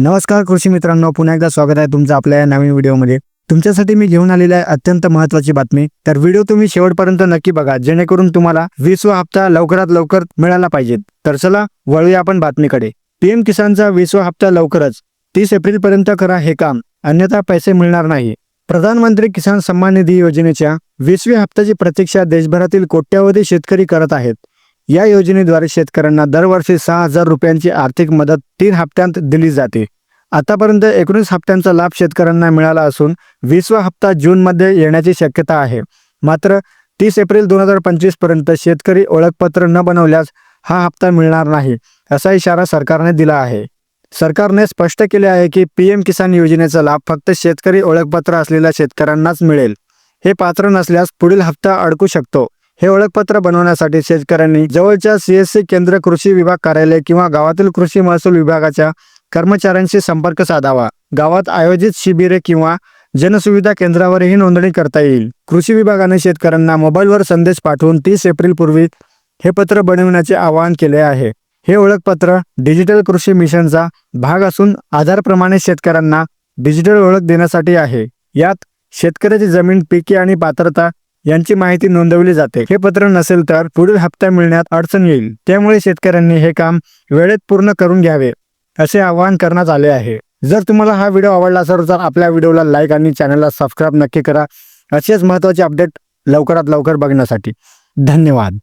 नमस्कार कृषी मित्रांनो पुन्हा एकदा स्वागत आहे तुमचं आपल्या या नवीन व्हिडिओमध्ये. तुमच्यासाठी मी घेऊन आलेली आहे अत्यंत महत्त्वाची बातमी. तर व्हिडिओ तुम्ही शेवटपर्यंत नक्की बघा जेणेकरून तुम्हाला वीसवा हप्ता लवकरात लवकर मिळाला पाहिजे. तर चला वळूया आपण बातमीकडे. पीएम किसानचा वीसवा हप्ता लवकरच. तीस एप्रिल पर्यंत करा हे काम. अन्यथा पैसे मिळणार नाही. प्रधानमंत्री किसान सन्मान निधी योजनेच्या वीसव्या हप्त्याची प्रतीक्षा देशभरातील कोट्यावधी शेतकरी करत आहेत. या योजनेद्वारे शेतकऱ्यांना दरवर्षी सहा हजार रुपयांची आर्थिक मदत तीन हप्त्यांत दिली जाते. आतापर्यंत एकोणीस हप्त्यांचा लाभ शेतकऱ्यांना मिळाला असून वीसवा हप्ता जूनमध्ये येण्याची शक्यता आहे. मात्र तीस एप्रिल दोन हजार पंचवीसपर्यंत शेतकरी ओळखपत्र न बनवल्यास हा हप्ता मिळणार नाही असा इशारा सरकारने दिला आहे. सरकारने स्पष्ट केले आहे की पी एम किसान योजनेचा लाभ फक्त शेतकरी ओळखपत्र असलेल्या शेतकऱ्यांनाच मिळेल. हे पात्र नसल्यास पुढील हप्ता अडकू शकतो. हे ओळखपत्र बनवण्यासाठी शेतकऱ्यांनी जवळच्या सीएससी केंद्र कृषी विभाग कार्यालय किंवा गावातील कृषी महसूल विभागाच्या कर्मचाऱ्यांशी संपर्क साधावा. गावात आयोजित शिबिरे किंवा जनसुविधा केंद्रावरही नोंदणी करता येईल. कृषी विभागाने शेतकऱ्यांना मोबाईलवर संदेश पाठवून तीस एप्रिल पूर्वी हे पत्र बनविण्याचे आवाहन केले आहे. हे ओळखपत्र डिजिटल कृषी मिशनचा भाग असून आधारप्रमाणे शेतकऱ्यांना डिजिटल ओळख देण्यासाठी आहे. यात शेतकऱ्याची जमीन पिके आणि पात्रता यांची माहिती नोंदवली जाते. हे पत्र नसेल तर पुढील हप्ता मिळण्यात अडचण येईल. त्यामुळे शेतकऱ्यांनी हे काम वेळेत पूर्ण करून घ्यावे असे आवाहन करण्यात आले आहे. जर तुम्हाला हा व्हिडिओ आवडला असेल तर आपल्या व्हिडिओला लाईक आणि चॅनलला सबस्क्राईब नक्की करा. असेच महत्त्वाचे अपडेट लवकरात लवकर बघण्यासाठी. धन्यवाद.